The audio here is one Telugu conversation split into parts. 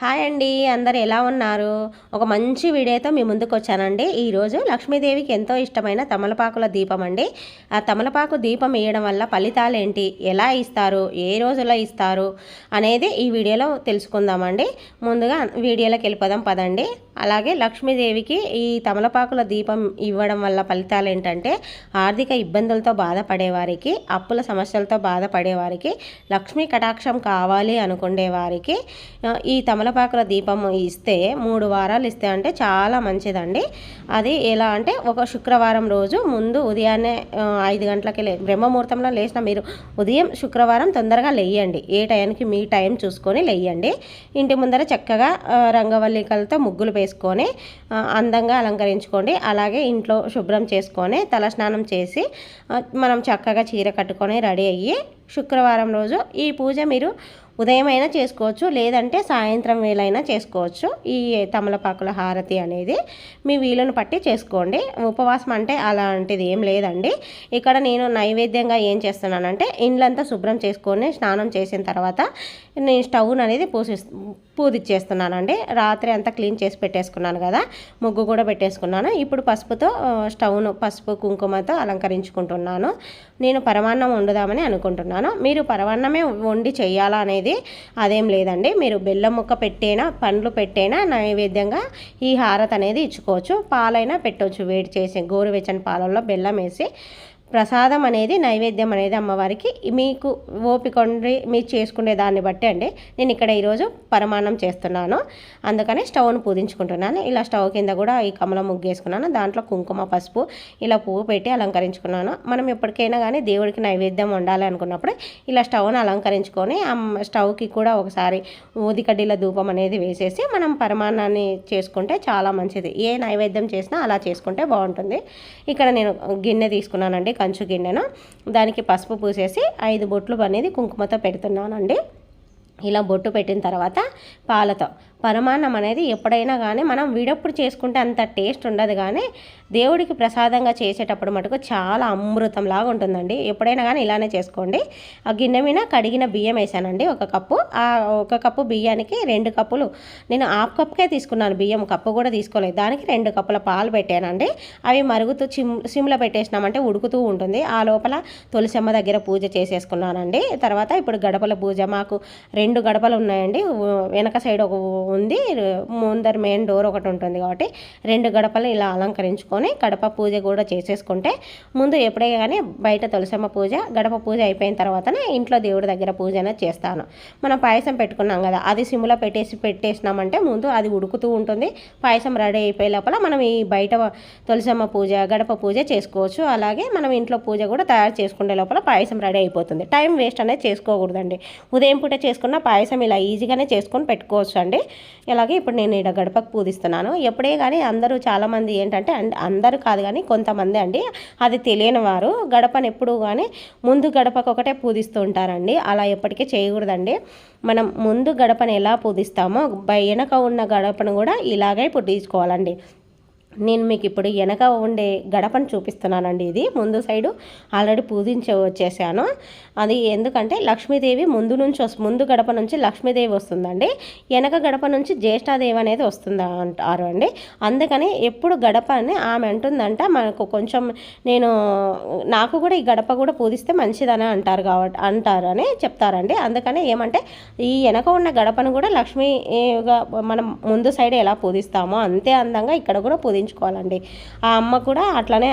హాయ్ అండి అందరు ఎలా ఉన్నారు? ఒక మంచి వీడియోతో మీ ముందుకు వచ్చానండి. ఈరోజు లక్ష్మీదేవికి ఎంతో ఇష్టమైన తమలపాకుల దీపం అండి. ఆ తమలపాకు దీపం వేయడం వల్ల ఫలితాలు ఏంటి? ఎలా ఇస్తారు? ఏ రోజులో ఇస్తారు? అనేది ఈ వీడియోలో తెలుసుకుందామండి. ముందుగా వీడియోలోకి వెళ్ళిపోదాం పదండి. అలాగే లక్ష్మీదేవికి ఈ తమలపాకుల దీపం ఇవ్వడం వల్ల ఫలితాలు ఏంటంటే ఆర్థిక ఇబ్బందులతో బాధపడేవారికి అప్పుల సమస్యలతో బాధపడేవారికి లక్ష్మీ కటాక్షం కావాలి అనుకునే వారికి ఈ తమలపాకుల దీపం ఇస్తే మూడు వారాలు ఇస్తే అంటే చాలా మంచిదండి. అది ఎలా అంటే ఒక శుక్రవారం రోజు ముందు ఉదయాన్నే ఐదు గంటలకి లే బ్రహ్మముహూర్తంలో లేచిన మీరు ఉదయం శుక్రవారం తొందరగా లేయండి. ఏ టైంకి మీ టైం చూసుకొని లేయండి. ఇంటి ముందర చక్కగా రంగవల్లికలతో ముగ్గులు వేసుకొని అందంగా అలంకరించుకోండి. అలాగే ఇంట్లో శుభ్రం చేసుకొని తలస్నానం చేసి మనం చక్కగా చీర కట్టుకొని రెడీ అయ్యి శుక్రవారం రోజు ఈ పూజ మీరు ఉదయం అయినా చేసుకోవచ్చు లేదంటే సాయంత్రం వేలైనా చేసుకోవచ్చు. ఈ తమలపాకుల హారతి అనేది మీ వీలును పట్టి చేసుకోండి. ఉపవాసం అంటే అలాంటిది ఏం లేదండి. ఇక్కడ నేను నైవేద్యంగా ఏం చేస్తున్నానంటే ఇండ్లంతా శుభ్రం చేసుకొని స్నానం చేసిన తర్వాత నేను స్టవ్ అనేది పూసి పూదిచ్చేస్తున్నానండి. రాత్రి అంతా క్లీన్ చేసి పెట్టేసుకున్నాను కదా ముగ్గు కూడా పెట్టేసుకున్నాను. ఇప్పుడు పసుపుతో స్టవ్ను పసుపు కుంకుమతో అలంకరించుకుంటున్నాను. నేను పరమాన్నం వండుదామని అనుకుంటున్నాను. మీరు పరమాన్నమే వండి చేయాలా అనేది అదేం లేదండి. మీరు బెల్లం ముక్క పెట్టేనా పండ్లు పెట్టేనా నైవేద్యంగా ఈ హారత అనేది ఇచ్చుకోవచ్చు. పాలైనా పెట్టవచ్చు వేడి చేసి గోరువెచ్చని పాలల్లో బెల్లం వేసి ప్రసాదం అనేది నైవేద్యం అనేది అమ్మవారికి మీకు ఓపిక ఉండి మీరు చేసుకునే దాన్ని బట్టి అండి నేను ఇక్కడ ఈరోజు పరమాన్నం చేస్తున్నాను. అందుకని స్టవ్ను పూజించుకుంటున్నాను ఇలా స్టవ్ కింద కూడా ఈ కమలం ముగ్గేసుకున్నాను. దాంట్లో కుంకుమ పసుపు ఇలా పువ్వు పెట్టి అలంకరించుకున్నాను. మనం ఎప్పటికైనా కానీ దేవుడికి నైవేద్యం వండాలి అనుకున్నప్పుడు ఇలా స్టవ్ను అలంకరించుకొని స్టవ్కి కూడా ఒకసారి ఊదికడ్డీల ధూపం అనేది వేసేసి మనం పరమాన్నాన్ని చేసుకుంటే చాలా మంచిది. ఏ నైవేద్యం చేసినా అలా చేసుకుంటే బాగుంటుంది. ఇక్కడ నేను గిన్నె తీసుకున్నానండి. కంచు గిన్నెను దానికి పసుపు పూసేసి ఐదు బొట్లు అనేది కుంకుమతో పెడుతున్నానండి. ఇలా బొట్టు పెట్టిన తర్వాత పాలతో పరమాన్నం అనేది ఎప్పుడైనా కానీ మనం విడప్పుడు చేసుకుంటే అంత టేస్ట్ ఉండదు కానీ దేవుడికి ప్రసాదంగా చేసేటప్పుడు మటుకు చాలా అమృతంలాగా ఉంటుందండి. ఎప్పుడైనా కానీ ఇలానే చేసుకోండి. ఆ గిన్నె మీద కడిగిన బియ్యం వేసానండి ఒక కప్పు. ఆ ఒక కప్పు బియ్యానికి రెండు కప్పులు. నేను హాఫ్ కప్కే తీసుకున్నాను బియ్యం కప్పు కూడా తీసుకోలేదు. దానికి రెండు కప్పుల పాలు పెట్టానండి. అవి మరుగుతూ సిమ్ సిమ్లో పెట్టేసినామంటే ఉడుకుతూ ఉంటుంది. ఆ లోపల తులసమ్మ దగ్గర పూజ చేసేసుకున్నానండి. తర్వాత ఇప్పుడు గడపల పూజ మాకు రెండు గడపలు ఉన్నాయండి. వెనక సైడ్ ఒక ఉంది. ముందర మెయిన్ డోర్ ఒకటి ఉంటుంది కాబట్టి రెండు గడపలు ఇలా అలంకరించుకొని గడప పూజ కూడా చేసేసుకుంటే ముందు ఎప్పుడే కానీ బయట తులసమ్మ పూజ గడప పూజ అయిపోయిన తర్వాతనే ఇంట్లో దేవుడి దగ్గర పూజ అనేది చేస్తాను. మనం పాయసం పెట్టుకున్నాం కదా అది సిమ్లో పెట్టేసి పెట్టేసినామంటే ముందు అది ఉడుకుతూ ఉంటుంది. పాయసం రెడీ అయిపోయే లోపల మనం ఈ బయట తులసమ్మ పూజ గడప పూజ చేసుకోవచ్చు. అలాగే మనం ఇంట్లో పూజ కూడా తయారు చేసుకునే లోపల పాయసం రెడీ అయిపోతుంది. టైం వేస్ట్ అనేది చేసుకోకూడదండి. ఉదయం పూట చేసుకున్న పాయసం ఇలా ఈజీగానే చేసుకొని పెట్టుకోవచ్చు అండి ఇలాగే ఇప్పుడు నేను ఇక్కడ గడపకు పూజిస్తున్నాను ఎప్పుడే కానీ అందరూ చాలామంది ఏంటంటే అందరూ కాదు కానీ కొంతమంది అండి. అది తెలియని వారు. గడపను ఎప్పుడు కానీ ముందు గడపకు ఒకటే పూజిస్తూ ఉంటారండి. అలా ఎప్పటికీ చేయకూడదండి. మనం ముందు గడపను ఎలా పూజిస్తామో వెనక ఉన్న గడపను కూడా ఇలాగే పుట్టించుకోవాలండి నేను మీకు ఇప్పుడు వెనక ఉండే గడపను చూపిస్తున్నానండి ఇది. ముందు సైడు ఆల్రెడీ పూజించే వచ్చేసాను. అది ఎందుకంటే లక్ష్మీదేవి ముందు నుంచి ముందు గడప నుంచి లక్ష్మీదేవి వస్తుందండి. వెనక గడప నుంచి జ్యేష్ఠాదేవి అనేది వస్తుంది అంటారు అండి. అందుకని ఎప్పుడు గడప అని ఆమె అంటుందంట మనకు కొంచెం నేను నాకు కూడా ఈ గడప కూడా పూజిస్తే మంచిదని అంటారు కాబట్టి అంటారు అని చెప్తారండి. అందుకని ఏమంటే ఈ వెనక ఉన్న గడపను కూడా లక్ష్మీగా మనం ముందు సైడ్ ఎలా పూజిస్తామో అంతే అందంగా ఇక్కడ కూడా పూజించాలి పూజించుకోవాలండి. ఆ అమ్మ కూడా అట్లనే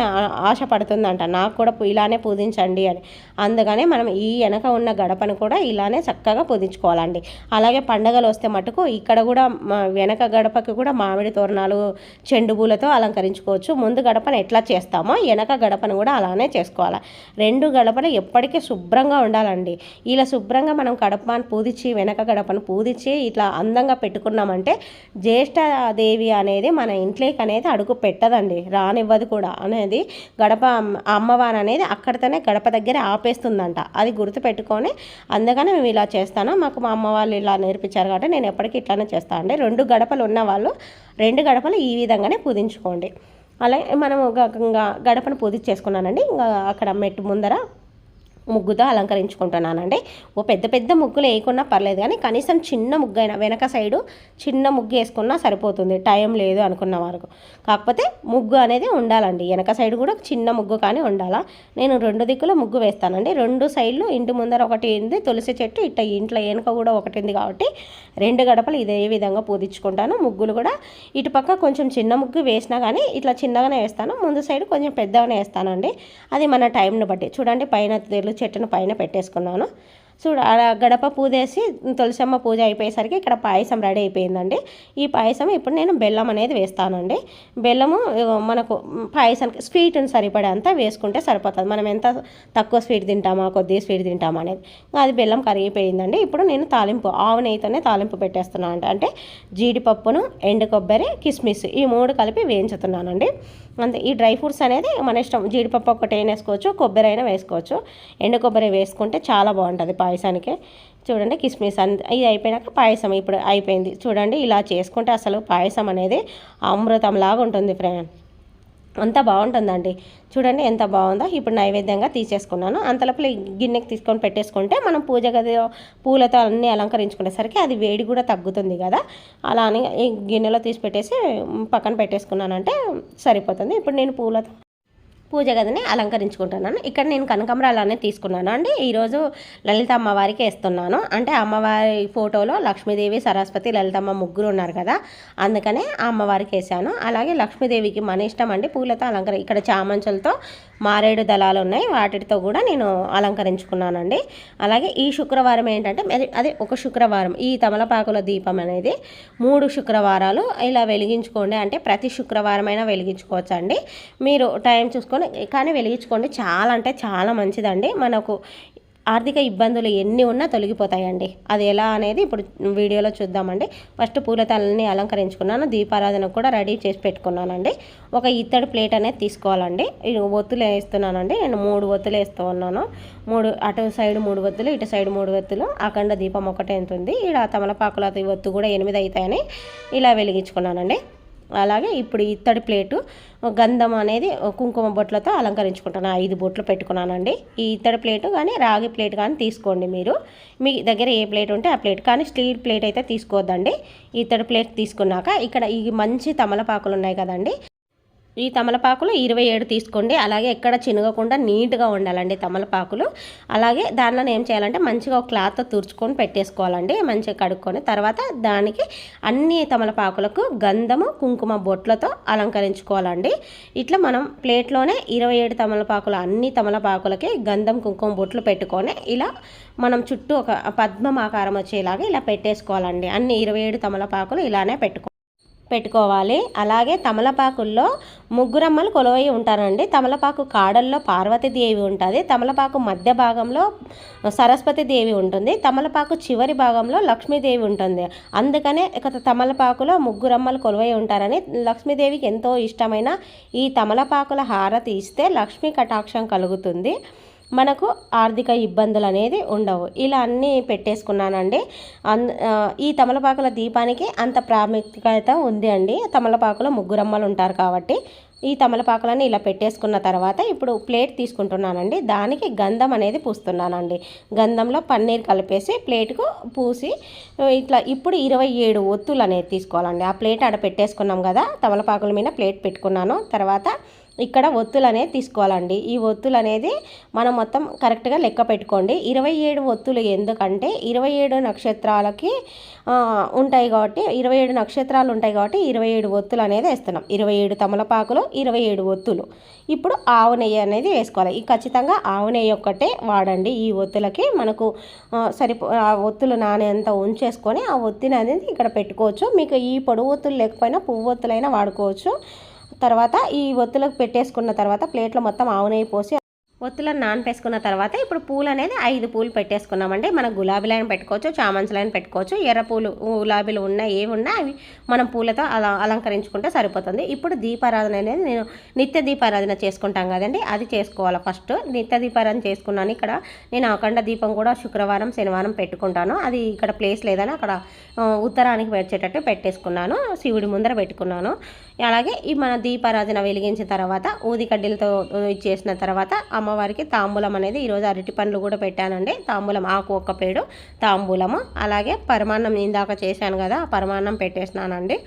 ఆశపడుతుందంట నాకు కూడా ఇలానే పూజించండి అని. అందుకనే మనం ఈ వెనక ఉన్న గడపను కూడా ఇలానే చక్కగా పూజించుకోవాలండి. అలాగే పండగలు వస్తే మటుకు ఇక్కడ కూడా వెనక గడపకి కూడా మామిడి తోరణాలు చెండు పూలతో అలంకరించుకోవచ్చు. ముందు గడపను ఎట్లా చేస్తామో వెనక గడపను కూడా అలానే చేసుకోవాలి. రెండు గడపలు ఎప్పటికీ శుభ్రంగా ఉండాలండి. ఇలా శుభ్రంగా మనం గడపను పూదించి వెనక గడపను పూదించి ఇట్లా అందంగా పెట్టుకున్నామంటే జ్యేష్ఠదేవి అనేది మన ఇంట్లోకి అనేది అడుగు అడుగు పెట్టదండి రానివ్వదు కూడా అనేది గడప అమ్మవారు అనేది అక్కడితోనే గడప దగ్గర ఆపేస్తుందంట. అది గుర్తు పెట్టుకొని అందుకని మేము ఇలా చేస్తాను. మాకు మా అమ్మ వాళ్ళు ఇలా నేర్పించారు కాబట్టి నేను ఎప్పటికీ ఇట్లానే చేస్తాను అండి. రెండు గడపలు ఉన్న వాళ్ళు రెండు గడపలు ఈ విధంగానే పూజించుకోండి. అలాగే మనం గడపను పూజించేసుకున్నానండి. ఇంకా అక్కడ మెట్టు ముందర ముగ్గుతో అలంకరించుకుంటున్నానండి. ఓ పెద్ద పెద్ద ముగ్గులు వేయకున్నా పర్లేదు కానీ కనీసం చిన్న ముగ్గు అయినా వెనక సైడు చిన్న ముగ్గు వేసుకున్నా సరిపోతుంది. టైం లేదు అనుకున్న వరకు. కాకపోతే ముగ్గు అనేది ఉండాలండి. వెనక సైడ్ కూడా చిన్న ముగ్గు కానీ ఉండాలా? నేను రెండు దిక్కుల ముగ్గు వేస్తానండి. రెండు సైడ్లు ఇంటి ముందర ఒకటి ఉంది తులసి చెట్టు ఇట్ట ఇంట్లో వెనుక కూడా ఒకటి ఉంది కాబట్టి రెండు గడపలు ఇదే విధంగా పూజించుకుంటాను ముగ్గులు కూడా ఇటుపక్క కొంచెం చిన్న ముగ్గు వేసినా కానీ ఇట్లా చిన్నగానే వేస్తాను. ముందు సైడ్ కొంచెం పెద్దగానే వేస్తానండి. అది మన టైంని బట్టి. చూడండి పైన తెలుసు చెట్టును పైన పెట్టేసుకున్నాను. చూడ గడప పూజేసి తులసమ్మ పూజ అయిపోయేసరికి ఇక్కడ పాయసం రెడీ అయిపోయిందండి. ఈ పాయసం ఇప్పుడు నేను బెల్లం అనేది వేస్తానండి. బెల్లము మనకు పాయసానికి స్వీట్ని సరిపడేంత వేసుకుంటే సరిపోతుంది. మనం ఎంత తక్కువ స్వీట్ తింటామా కొద్దిగా స్వీట్ తింటామా అనేది. అది బెల్లం కరిగిపోయిందండి. ఇప్పుడు నేను తాలింపు ఆవు నెయ్యితోనే తాలింపు పెట్టేస్తున్నాను అంటే జీడిపప్పును ఎండు కొబ్బరి కిస్మిస్ ఈ మూడు కలిపి వేయించుతున్నానండి. అంతే ఈ డ్రై ఫ్రూట్స్ అనేది మన ఇష్టం. జీడిపప్పు ఒకటి వేసుకోవచ్చు కొబ్బరి అయినా వేసుకోవచ్చు. ఎండు కొబ్బరి వేసుకుంటే చాలా బాగుంటుంది. పాయసానికే. చూడండి కిస్మిస్ అంత ఇది అయిపోయినాక పాయసం ఇప్పుడు అయిపోయింది. చూడండి ఇలా చేసుకుంటే అసలు పాయసం అనేది అమృతంలాగా ఉంటుంది ఫ్రెండ్. అంత బాగుంటుందండి. చూడండి ఎంత బాగుందో. ఇప్పుడు నైవేద్యంగా తీసేసుకున్నాను. అంతలోపల గిన్నెకి తీసుకొని పెట్టేసుకుంటే మనం పూజ గది పూలతో అన్నీ అలంకరించుకునేసరికి అది వేడి కూడా తగ్గుతుంది కదా. అలా అని గిన్నెలో తీసి పెట్టేసి పక్కన పెట్టేసుకున్నానంటే సరిపోతుంది. ఇప్పుడు నేను పూలతో పూజ గదిని అలంకరించుకుంటున్నాను. ఇక్కడ నేను కనకమరాలు అనేది తీసుకున్నాను. అండి ఈరోజు లలిత అమ్మవారికి వేస్తున్నాను. అంటే అమ్మవారి ఫోటోలో లక్ష్మీదేవి సరస్వతి లలితమ్మ ముగ్గురు ఉన్నారు కదా అందుకనే ఆ అమ్మవారికి వేసాను అలాగే లక్ష్మీదేవికి మన ఇష్టం అండి పూలతో అలంకరి ఇక్కడ చామంచులతో మారేడు దళాలు ఉన్నాయి. వాటితో కూడా నేను అలంకరించుకున్నానండి. అలాగే ఈ శుక్రవారం ఏంటంటే అదే ఒక శుక్రవారం. ఈ తమలపాకుల దీపం అనేది మూడు శుక్రవారాలు ఇలా వెలిగించుకోండి. అంటే ప్రతి శుక్రవారం అయినా వెలిగించుకోవచ్చు అండి మీరు టైం చూసుకొని కానీ వెలిగించుకోండి. చాలా అంటే చాలా మంచిదండి. మనకు ఆర్థిక ఇబ్బందులు ఎన్ని ఉన్నా తొలగిపోతాయండి. అది ఎలా అనేది ఇప్పుడు వీడియోలో చూద్దామండి. ఫస్ట్ పూలతలని అలంకరించుకున్నాను. దీపారాధన కూడా రెడీ చేసి పెట్టుకున్నానండి. ఒక ఇత్తడి ప్లేట్ అనేది తీసుకోవాలండి. ఒత్తులు వేస్తున్నానండి. నేను మూడు ఒత్తులు వేస్తూ ఉన్నాను. మూడు అటు సైడ్ మూడు ఒత్తులు ఇటు సైడ్ మూడు ఒత్తులు. అఖండ దీపం ఒకటే ఉంటుంది. ఇక్కడ తమలపాకుల ఒత్తు కూడా ఎనిమిది అవుతాయని ఇలా వెలిగించుకున్నానండి. అలాగే ఇప్పుడు ఇత్తడి ప్లేటు గంధం అనేది కుంకుమ బొట్లతో అలంకరించుకుంటాను ఐదు బొట్లు పెట్టుకున్నానండి. ఈ ఇత్తడి ప్లేటు కానీ రాగి ప్లేట్ కానీ తీసుకోండి మీరు. మీ దగ్గర ఏ ప్లేట్ ఉంటే ఆ ప్లేట్. కానీ స్టీల్ ప్లేట్ అయితే తీసుకోవద్దండి. ఇత్తడి ప్లేట్ తీసుకున్నాక ఇక్కడ ఈ మంచి తమలపాకులు ఉన్నాయి కదండి. ఈ తమలపాకులు ఇరవై ఏడు తీసుకోండి. అలాగే ఎక్కడ చినగకుండా నీట్గా ఉండాలండి తమలపాకులు. అలాగే దానిలో ఏం చేయాలంటే మంచిగా ఒక క్లాత్ తుడుచుకొని పెట్టేసుకోవాలండి. మంచిగా కడుక్కొని తర్వాత దానికి అన్ని తమలపాకులకు గంధము కుంకుమ బొట్లతో అలంకరించుకోవాలండి. ఇట్లా మనం ప్లేట్లోనే ఇరవై ఏడు తమలపాకులు అన్ని తమలపాకులకి గంధం కుంకుమ బొట్లు పెట్టుకొని ఇలా మనం చుట్టూ ఒక పద్మం ఆకారం వచ్చేలాగా ఇలా పెట్టేసుకోవాలండి. అన్ని ఇరవై ఏడు తమలపాకులు ఇలానే పెట్టుకో పెట్టుకోవాలి. అలాగే తమలపాకుల్లో ముగ్గురమ్మలు కొలువై ఉంటారండి. తమలపాకు కాడల్లో పార్వతీదేవి ఉంటుంది. తమలపాకు మధ్య భాగంలో సరస్వతి దేవి ఉంటుంది. తమలపాకు చివరి భాగంలో లక్ష్మీదేవి ఉంటుంది. అందుకనే ఇక తమలపాకులో ముగ్గురమ్మలు కొలువై ఉంటారని లక్ష్మీదేవికి ఎంతో ఇష్టమైన ఈ తమలపాకుల హారతి ఇస్తే లక్ష్మీ కటాక్షం కలుగుతుంది. మనకు ఆర్థిక ఇబ్బందులు అనేది ఉండవు. ఇలా అన్నీ పెట్టేసుకున్నానండి. ఈ తమలపాకుల దీపానికి అంత ప్రాముఖ్యత ఉంది అండి. తమలపాకులో ముగ్గురమ్మలు ఉంటారు కాబట్టి ఈ తమలపాకులని ఇలా పెట్టేసుకున్న తర్వాత ఇప్పుడు ప్లేట్ తీసుకుంటున్నానండి. దానికి గంధం అనేది పూస్తున్నానండి. గంధంలో పన్నీర్ కలిపేసి ప్లేట్కు పూసి ఇట్లా ఇప్పుడు ఇరవై ఏడు ఒత్తులు అనేది తీసుకోవాలండి. ఆ ప్లేట్ ఆడ పెట్టేసుకున్నాం కదా తమలపాకుల మీద ప్లేట్ పెట్టుకున్నాను. తర్వాత ఇక్కడ ఒత్తులు అనేది తీసుకోవాలండి. ఈ ఒత్తులు అనేది మనం మొత్తం కరెక్ట్గా లెక్క పెట్టుకోండి. ఇరవై ఏడు ఒత్తులు ఎందుకంటే ఇరవై ఏడు నక్షత్రాలకి ఉంటాయి కాబట్టి ఇరవై ఏడు నక్షత్రాలు ఉంటాయి కాబట్టి ఇరవై ఏడు ఒత్తులు అనేది వేస్తున్నాం. ఇరవై ఏడు తమలపాకులు ఇరవై ఏడు ఒత్తులు. ఇప్పుడు ఆవు నెయ్యి అనేది వేసుకోవాలి. ఈ ఖచ్చితంగా ఆవు నెయ్యి ఒక్కటే వాడండి. ఈ ఒత్తులకి మనకు సరిపో ఆ ఒత్తులు నానేంత ఉంచేసుకొని ఆ ఒత్తిని అనేది ఇక్కడ పెట్టుకోవచ్చు. మీకు ఈ పొడవొత్తులు ఒత్తులు లేకపోయినా పువ్వు ఒత్తులైనా వాడుకోవచ్చు. తర్వాత ఈ ఒత్తులకు పెట్టేసుకున్న తర్వాత ప్లేట్లో మొత్తం ఆవు నెయ్యి పోసి ఒత్తులను నానపేసుకున్న తర్వాత ఇప్పుడు పూలు అనేది ఐదు పూలు పెట్టేసుకున్నామండి. మనం గులాబీలైన పెట్టుకోవచ్చు చామంతులైన పెట్టుకోవచ్చు. ఎర్ర పూలు గులాబీలు ఉన్నా ఏవి ఉన్నా అవి మనం పూలతో అలా అలంకరించుకుంటే సరిపోతుంది. ఇప్పుడు దీపారాధన అనేది నేను నిత్య దీపారాధన చేసుకుంటాం కదండి. అది చేసుకోవాలి ఫస్ట్? నిత్య దీపారాధన చేసుకున్నాను ఇక్కడ. నేను అఖండ దీపం కూడా శుక్రవారం శనివారం పెట్టుకుంటాను. అది ఇక్కడ ప్లేస్ లేదని అక్కడ ఉత్తరానికి వచ్చేటట్టు పెట్టేసుకున్నాను. శివుడి ముందర పెట్టుకున్నాను. అలాగే ఈ మన దీపారాధన వెలిగించిన తర్వాత ఊది కడ్డీలతో ఇచ్చేసిన తర్వాత అమ్మ అమ్మవారికి తాంబూలం అనేది ఈరోజు అరటి పండ్లు కూడా పెట్టానండి. తాంబూలం ఆకు ఒక్క పేడు తాంబూలము. అలాగే పరమాన్నం ఇందాక చేశాను కదా పరమాన్నం పెట్టేసినానండి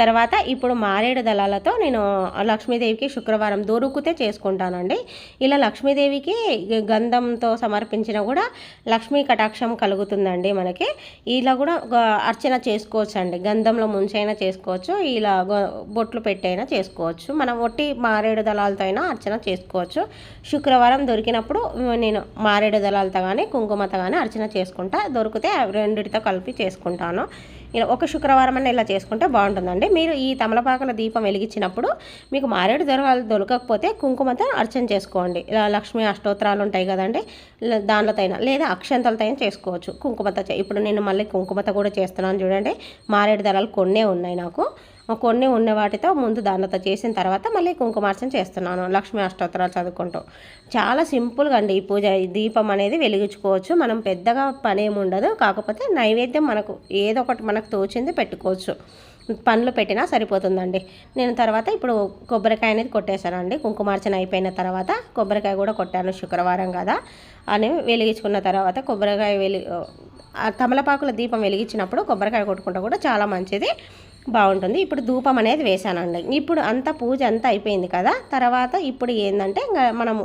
తర్వాత ఇప్పుడు మారేడు దళాలతో నేను లక్ష్మీదేవికి శుక్రవారం దొరుకుతే చేసుకుంటానండి. ఇలా లక్ష్మీదేవికి గంధంతో సమర్పించిన కూడా లక్ష్మీ కటాక్షం కలుగుతుందండి మనకి. ఇలా కూడా అర్చన చేసుకోవచ్చు అండి గంధంలో ముంచైనా చేసుకోవచ్చు ఇలా బొట్లు పెట్టైనా చేసుకోవచ్చు. మనం ఒట్టి మారేడు దళాలతో అయినా అర్చన చేసుకోవచ్చు. శుక్రవారం దొరికినప్పుడు నేను మారేడు దళాలతో కానీ కుంకుమతో కానీ అర్చన చేసుకుంటా. దొరికితే రెండిటితో కలిపి చేసుకుంటాను. ఒక శుక్రవారం అన్న ఇలా చేసుకుంటే బాగుంటుందండి. మీరు ఈ తమలపాకుల దీపం వెలిగించినప్పుడు మీకు మారేడు దొరకాలు దొరకకపోతే కుంకుమతో అర్చన చేసుకోండి. ఇలా లక్ష్మీ అష్టోత్తరాలు ఉంటాయి కదండి. దానితో లేదా అక్షంతలతో చేసుకోవచ్చు. కుంకుమత ఇప్పుడు నేను మళ్ళీ కుంకుమత కూడా చేస్తున్నాను చూడండి. మారేడు దళాలు కొన్నే ఉన్నాయి నాకు. కొన్ని ఉన్న వాటితో ముందు దానితో చేసిన తర్వాత మళ్ళీ కుంకుమార్చన చేస్తున్నాను. లక్ష్మీ అష్టోత్తరాలు చదువుకుంటూ. చాలా సింపుల్గా అండి ఈ పూజ. దీపం అనేది వెలిగించుకోవచ్చు. మనం పెద్దగా పని ఉండదు. కాకపోతే నైవేద్యం మనకు ఏదో ఒకటి మనకు తోచింది పెట్టుకోవచ్చు. పండ్లు పెట్టినా సరిపోతుందండి. నేను తర్వాత ఇప్పుడు కొబ్బరికాయ అనేది కొట్టేశానండి. కుంకుమార్చన అయిపోయిన తర్వాత కొబ్బరికాయ కూడా కొట్టాను శుక్రవారం కదా అని వెలిగించుకున్న తర్వాత కొబ్బరికాయ వెలి తమలపాకుల దీపం వెలిగించినప్పుడు కొబ్బరికాయ కొట్టుకుంటే కూడా చాలా మంచిది. బాగుంటుంది. ఇప్పుడు ధూపం అనేది వేసానండి ఇప్పుడు అంత పూజ అంతా అయిపోయింది కదా తర్వాత ఇప్పుడు ఏంటంటే మనము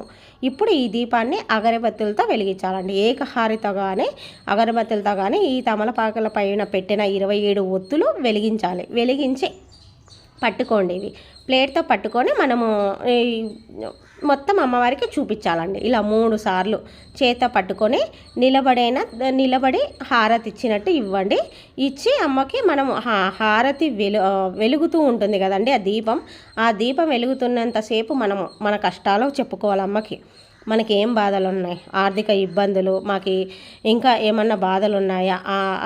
ఇప్పుడు ఈ దీపాన్ని అగరబత్తులతో వెలిగించాలండి. ఏకహారితో కానీ అగరబత్తులతో కానీ ఈ తమలపాకుల పైన పెట్టిన ఇరవై ఏడు ఒత్తులు వెలిగించాలి. వెలిగించి పట్టుకోండి ఇవి. ప్లేట్తో పట్టుకొని మనము మొత్తం అమ్మవారికి చూపించాలండి. ఇలా మూడు సార్లు చేత పట్టుకొని నిలబడైన నిలబడి హారతి ఇచ్చినట్టు ఇవ్వండి. ఇచ్చి అమ్మకి మనం హారతి వెలు వెలుగుతూ ఉంటుంది కదండి ఆ దీపం. ఆ దీపం వెలుగుతున్నంతసేపు మనము మన కష్టాలు చెప్పుకోవాలి అమ్మకి. మనకి ఏం బాధలు ఉన్నాయి ఆర్థిక ఇబ్బందులు మాకు ఇంకా ఏమన్నా బాధలు ఉన్నాయా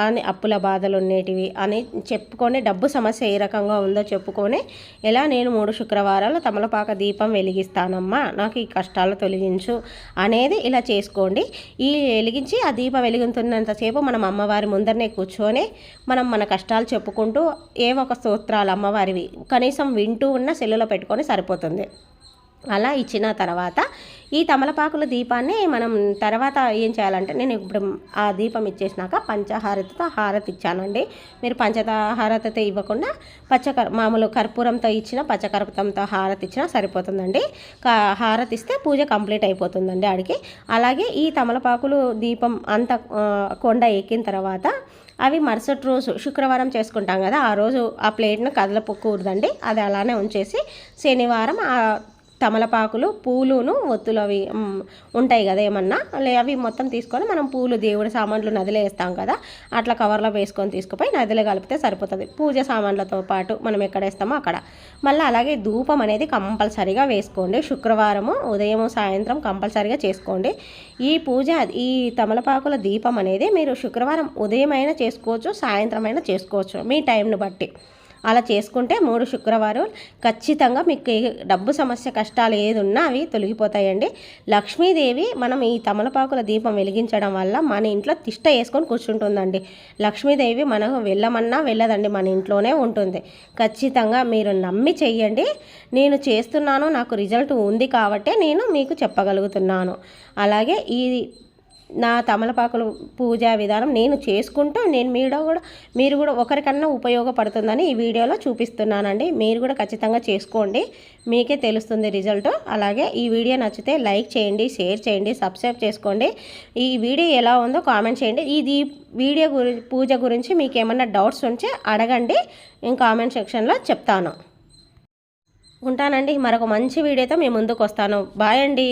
అని అప్పుల బాధలు ఉండేటివి అని చెప్పుకొని డబ్బు సమస్య ఏ రకంగా ఉందో చెప్పుకొని ఎలా నేను మూడు శుక్రవారాలు తమలపాక దీపం వెలిగిస్తానమ్మా నాకు ఈ కష్టాలు తొలగించు అనేది ఇలా చేసుకోండి. ఈ వెలిగించి ఆ దీపం వెలుగుతున్నంతసేపు మనం అమ్మవారి ముందరనే కూర్చొని మనం మన కష్టాలు చెప్పుకుంటూ ఏ ఒక స్తోత్రాలు అమ్మవారివి కనీసం వింటూ ఉన్న సెల్లులో పెట్టుకొని సరిపోతుంది. అలా ఇచ్చిన తర్వాత ఈ తమలపాకుల దీపాన్ని మనం తర్వాత ఏం చేయాలంటే నేను ఇప్పుడు ఆ దీపం ఇచ్చేసినాక పంచహారతితో హారతి ఇచ్చానండి. మీరు పంచహారతితో ఇవ్వకుండా పచ్చకర్ మామూలు కర్పూరంతో ఇచ్చిన పచ్చకర్పూరంతో హారతి ఇచ్చినా సరిపోతుందండి. హారతి ఇస్తే పూజ కంప్లీట్ అయిపోతుందండి ఆడికి. అలాగే ఈ తమలపాకులు దీపం అంత కొండ ఎక్కిన తర్వాత అవి మరుసటి రోజు శుక్రవారం చేసుకుంటాం కదా ఆ రోజు ఆ ప్లేట్ను కదలపకూడదండి. అది అలానే ఉంచేసి శనివారం తమలపాకులు పూలును ఒత్తులు అవి ఉంటాయి కదా ఏమన్నా. అవి మొత్తం తీసుకొని మనం పూలు దేవుడి సామాన్లు నదిలో వేస్తాం కదా అట్లా కవర్లో వేసుకొని తీసుకుపోయి నదిలో కలిపితే సరిపోతుంది. పూజ సామాన్లతో పాటు మనం ఎక్కడ వేస్తామో అక్కడ. మళ్ళీ అలాగే ధూపం అనేది కంపల్సరీగా వేసుకోండి. శుక్రవారము ఉదయం సాయంత్రం కంపల్సరీగా చేసుకోండి. ఈ పూజ ఈ తమలపాకుల దీపం అనేది మీరు శుక్రవారం ఉదయం అయినా చేసుకోవచ్చు సాయంత్రం అయినా చేసుకోవచ్చు. మీ టైంను బట్టి. అలా చేసుకుంటే మూడు శుక్రవారం ఖచ్చితంగా మీకు డబ్బు సమస్య కష్టాలు ఏది ఉన్నా అవి తొలగిపోతాయండి. లక్ష్మీదేవి మనం ఈ తమలపాకుల దీపం వెలిగించడం వల్ల మన ఇంట్లో తిష్ట వేసుకొని కూర్చుంటుందండి. లక్ష్మీదేవి మనకు వెళ్ళమన్నా వెళ్ళదండి మన ఇంట్లోనే ఉంటుంది. ఖచ్చితంగా మీరు నమ్మి చెయ్యండి. నేను చేస్తున్నాను నాకు రిజల్ట్ ఉంది కాబట్టే నేను మీకు చెప్పగలుగుతున్నాను. అలాగే ఈ నా తమలపాకులు పూజా విధానం నేను చేసుకుంటూ నేను మీరు కూడా మీరు కూడా ఒకరికన్నా ఉపయోగపడుతుందని ఈ వీడియోలో చూపిస్తున్నానండి. మీరు కూడా ఖచ్చితంగా చేసుకోండి. మీకే తెలుస్తుంది రిజల్ట్. అలాగే ఈ వీడియో నచ్చితే లైక్ చేయండి షేర్ చేయండి సబ్స్క్రైబ్ చేసుకోండి. ఈ వీడియో ఎలా ఉందో కామెంట్ చేయండి. ఇది వీడియో గురి పూజ గురించి మీకు ఏమన్నా డౌట్స్ ఉంటే అడగండి. నేను కామెంట్ సెక్షన్లో చెప్తాను. ఉంటానండి. మరొక మంచి వీడియోతో మేము ముందుకు వస్తాను. బాయ్ అండి.